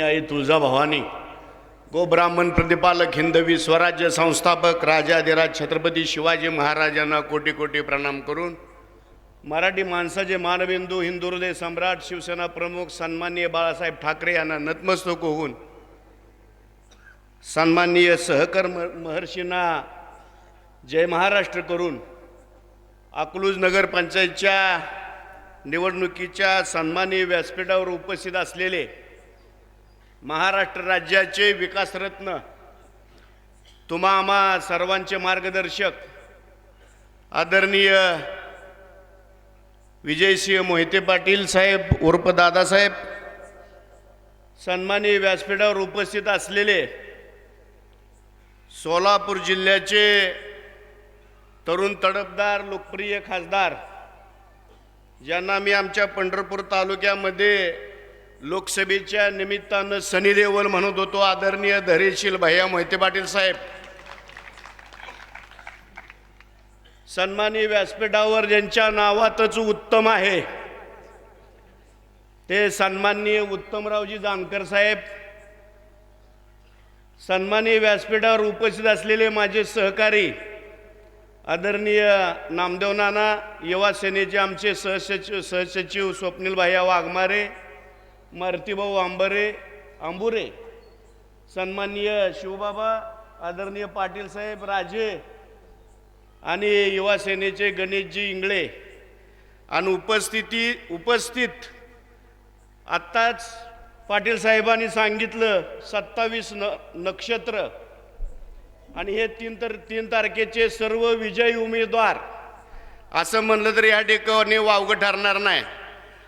आई तुळजाभवानी गो ब्राह्मण प्रतिपालक हिंदवी स्वराज्य संस्थापक राजाधिराज छत्रपती शिवाजी महाराजांना कोटी कोटी प्रणाम करून मराठी माणसाचे मानविंदू हिंदू हृदय सम्राट शिवसेना प्रमुख सन्माननीय बाळासाहेब ठाकरे यांना नतमस्तक होऊन सन्माननीय सहकर म- महर्षींना जय महाराष्ट्र करून अकलूज नगरपंचायतच्या निवडणुकीच्या सन्माननीय व्यासपीठावर उपस्थित असलेले महाराष्ट्र राज्याचे विकासरत्न तुम्हा आम्हा सर्वांचे मार्गदर्शक आदरणीय विजयसिंह मोहिते पाटील साहेब उर्फ दादासाहेब सन्मानी व्यासपीठावर उपस्थित असलेले सोलापूर जिल्ह्याचे तरुण तडफदार लोकप्रिय खासदार ज्यांना मी आमच्या पंढरपूर तालुक्यामध्ये लोकसभेच्या निमित्तानं सनी देवल म्हणत होतो आदरणीय धैर्यशील भैया मोहिते पाटील साहेब. सन्मानी व्यासपीठावर ज्यांच्या नावातच उत्तम आहे ते सन्माननीय उत्तमरावजी जानकर साहेब. सन्मानी व्यासपीठावर उपस्थित असलेले माझे सहकारी आदरणीय नामदेव नाना युवा सेनेचे आमचे सहसचिव सहसचिव स्वप्नील भाया वाघमारे मारुतीभाऊ आंबरे आंबुरे. सन्माननीय शिवबाबा आदरणीय पाटील साहेब राजे आणि युवा सेनेचे गणेशजी इंगळे. आणि उपस्थिती उपस्थित आत्ताच पाटील साहेबांनी सांगितलं सत्तावीस न नक्षत्र. आणि हे तीन तर तीन तारखेचे सर्व विजयी उमेदवार. असं म्हणलं तर या ठिकाणी वावगं ठरणार नाही.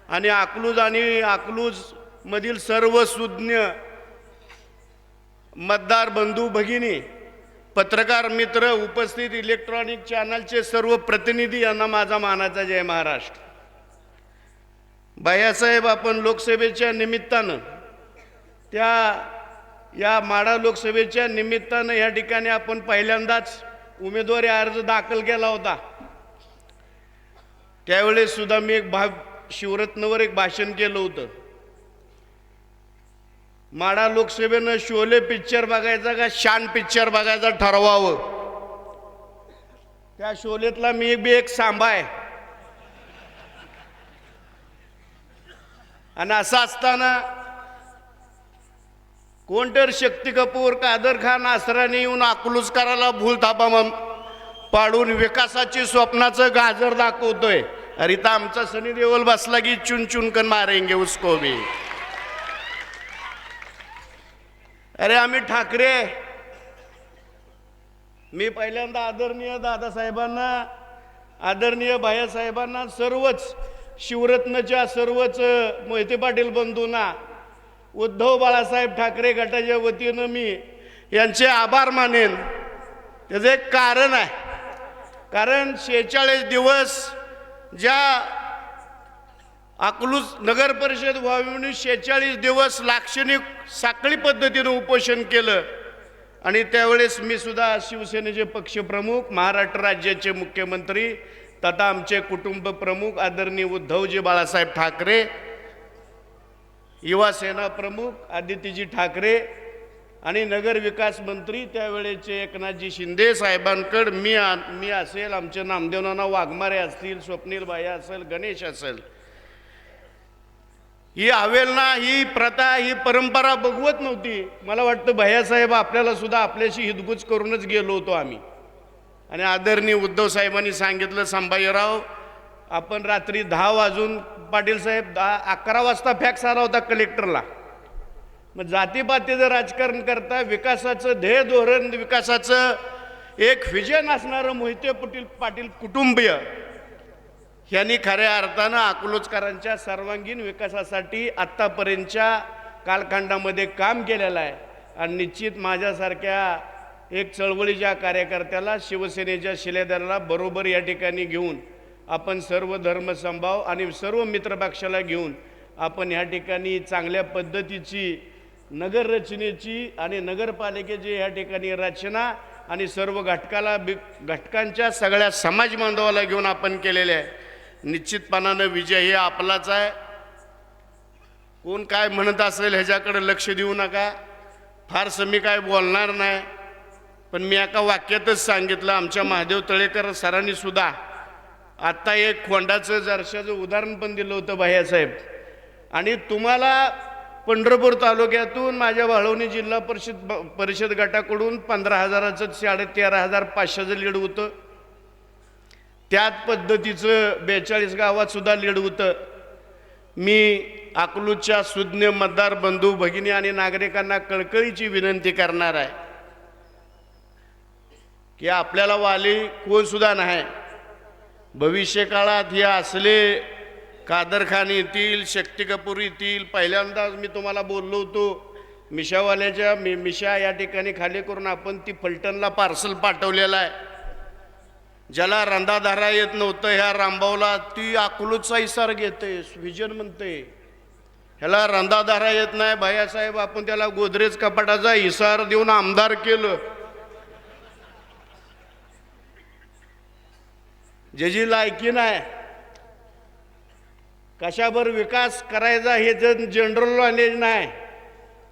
आणि अकलूज आणि अकलूजमधील सर्व सुज्ञ मतदार बंधू भगिनी पत्रकार मित्र उपस्थित इलेक्ट्रॉनिक चॅनलचे सर्व प्रतिनिधी यांना माझा मानाचा जय महाराष्ट्र. बायासाहेब आपण लोकसभेच्या निमित्तानं त्या या माडा लोकसभेच्या निमित्तानं या ठिकाणी आपण पहिल्यांदाच उमेदवारी अर्ज दाखल केला होता. त्यावेळेस सुद्धा मी एक भाव शिवरत्नवर एक भाषण केलं होतं. माडा लोकसभेनं शोले पिक्चर बघायचा का शान पिक्चर बघायचा ठरवावं. त्या शोलेतला मी बी एक सांभा आहे. आणि असं असताना कोणतर शक्ती कपूर कादर खान आसराने येऊन आकलूस करायला भूल थापा मग पाडून विकासाची स्वप्नाचं गाजर दाखवतोय. अरे तर आमचा सनी देवल बसला की चुन चुनकन मारेंगे उसको भी. अरे आम्ही ठाकरे. मी पहिल्यांदा आदरणीय दादासाहेबांना आदरणीय भायासाहेबांना सर्वच शिवरत्नच्या सर्वच मोहिते पाटील बंधूंना उद्धव बाळासाहेब ठाकरे गटाच्या वतीनं मी यांचे आभार मानेन. त्याचं एक कारण आहे. कारण शेहेचाळीस दिवस ज्या अकलूज नगर परिषद व्हावी म्हणून शेहेचाळीस दिवस लाक्षणिक साखळी पद्धतीनं उपोषण केलं. आणि त्यावेळेस मी सुद्धा शिवसेनेचे पक्षप्रमुख महाराष्ट्र राज्याचे मुख्यमंत्री तथा आमचे कुटुंब प्रमुख आदरणीय उद्धवजी बाळासाहेब ठाकरे युवा सेना प्रमुख आदित्यजी ठाकरे आणि नगर विकास मंत्री त्यावेळेचे एकनाथजी शिंदे साहेबांकड मी आ- मी असेल आमचे नामदेवनाना वाघमारे असतील स्वप्नील बाया असेल गणेश असेल. ही आवेलना ही प्रथा ही परंपरा बघवत नव्हती. मला वाटतं भैयासाहेब आपल्याला सुद्धा आपल्याशी हितगुज करूनच गेलो होतो आम्ही. आणि आदरणीय उद्धव साहेबांनी सांगितलं संभाजीराव आपण रात्री दहा वाजून पाटील साहेब दहा अकरा वाजता फॅक्स आला होता कलेक्टरला. मग जातीपातीचं राजकारण करता विकासाचं ध्येय धोरण विकासाचं एक व्हिजन असणारं मोहिते पाटील पाटील कुटुंबीय. ह्यांनी खऱ्या अर्थानं अकलूजकरांच्या सर्वांगीण विकासासाठी आत्तापर्यंतच्या कालखंडामध्ये काम केलेलं आहे. आणि निश्चित माझ्यासारख्या एक चळवळीच्या कार्यकर्त्याला शिवसेनेच्या शिलेदाराला बरोबर या ठिकाणी घेऊन आपण सर्व धर्मसंभाव आणि सर्व मित्रपक्षाला घेऊन आपण या ठिकाणी चांगल्या पद्धतीची नगर रचनेची आणि नगरपालिकेची ह्या ठिकाणी रचना आणि सर्व घटकाला बि घटकांच्या सगळ्या समाज बांधवाला घेऊन आपण केलेले आहे. निश्चितपणानं विजय हे आपलाच आहे. कोण काय म्हणत असेल ह्याच्याकडे लक्ष देऊ नका. फारसं मी काय बोलणार नाही. पण मी एका वाक्यातच सांगितलं आमच्या महादेव तळेकर सरांनी सुद्धा. आत्ता एक खोंडाचं जरशाचं उदाहरण पण दिलं होतं भैयासाहेब. आणि तुम्हाला पंढरपूर तालुक्यातून माझ्या वाळवणी जिल्हा परिषद परिषद गटाकडून पंधरा हजाराचं साडे तेरा हजार पाचशेचं लीड होतं. त्याच पद्धतीचं बेचाळीस गावातसुद्धा लीड होतं. मी अकलूजच्या सुज्ञ मतदार बंधू भगिनी आणि नागरिकांना कळकळीची विनंती करणार आहे. की आपल्याला वाली कोणसुद्धा नाही. भविष्यकाळात हे असले कादर खान येतील शक्ती कपूर येतील. पहिल्यांदाच मी तुम्हाला बोललो होतो मिशावाल्याच्या मि मिशा या ठिकाणी खाली करून आपण ती फलटणला पार्सल पाठवलेलं आहे. ज्याला रंधाधारा येत नव्हतं ह्या रामभाऊला ती अकलूजचा इसार घेते विजन म्हणते. ह्याला रंधाधारा येत नाही भैयासाहेब आपण त्याला गोदरेज कपाटाचा इसार देऊन आमदार केलं. ज्याची लायकी नाही कशावर विकास करायचा हे जर जनरल नॉलेज नाही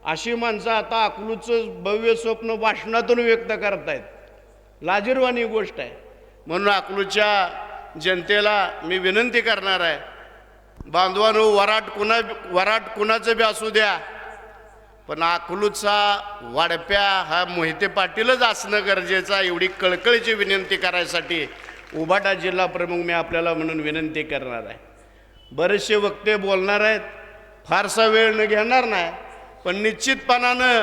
अशी माणसं आता अकलूचं भव्य स्वप्न भाषणातून व्यक्त करतायत. लाजीरवाणी गोष्ट आहे. म्हणून अकलूच्या जनतेला मी विनंती करणार आहे बांधवानो वराट कुणा वराट कुणाचं बी असू द्या पण अकलूचा वाडप्या हा मोहिते पाटीलच असणं गरजेचं आहे एवढी कळकळीची विनंती करायसाठी उभाटा जिल्हा प्रमुख मी आपल्याला म्हणून विनंती करणार आहे. बरेचसे वक्ते बोलणार आहेत फारसा वेळ न घेणार नाही पण निश्चितपणानं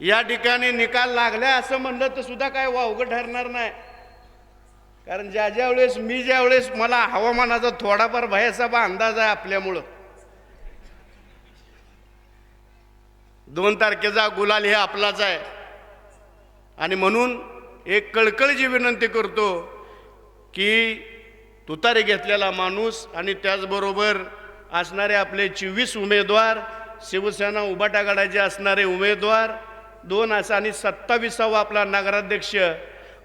या ठिकाणी निकाल लागला असं म्हणलं तर सुद्धा काय वावगं ठरणार नाही. कारण ज्या ज्या वेळेस मी ज्या वेळेस मला हवामानाचा थोडाफार भयाचा अंदाज आहे आपल्यामुळं. दोन तारखेचा गुलाल हे आपलाच आहे. आणि म्हणून एक कळकळीची विनंती करतो की तुतारी घेतलेला माणूस आणि त्याचबरोबर असणारे आपले चोवीस उमेदवार शिवसेना उभाटा गडाचे असणारे उमेदवार दोन असं आणि सत्तावीसावा आपला नगराध्यक्ष.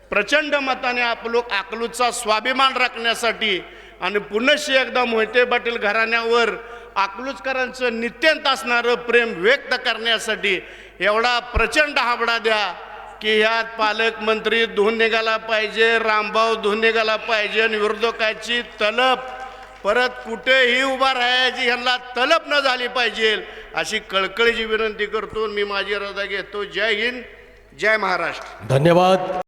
प्रचंड मताने आपलो अकलूजचा स्वाभिमान राखण्यासाठी आणि पुनश्च एकदा मोहिते पाटील घराण्यावर अकलूजकरांचं नित्यंत असणारं प्रेम व्यक्त करण्यासाठी एवढा प्रचंड हाबडा द्या. की ह्यात पालकमंत्री धुवून निघाला पाहिजे रामभाऊ धुवून निघाला पाहिजे आणि विरोधकाची तलप. परत कुठेही उभा राहायची ह्यांना तलप न झाली पाहिजे अशी कळकळीची विनंती करतो मी माझी रजा घेतो. जय हिंद जय महाराष्ट्र. धन्यवाद.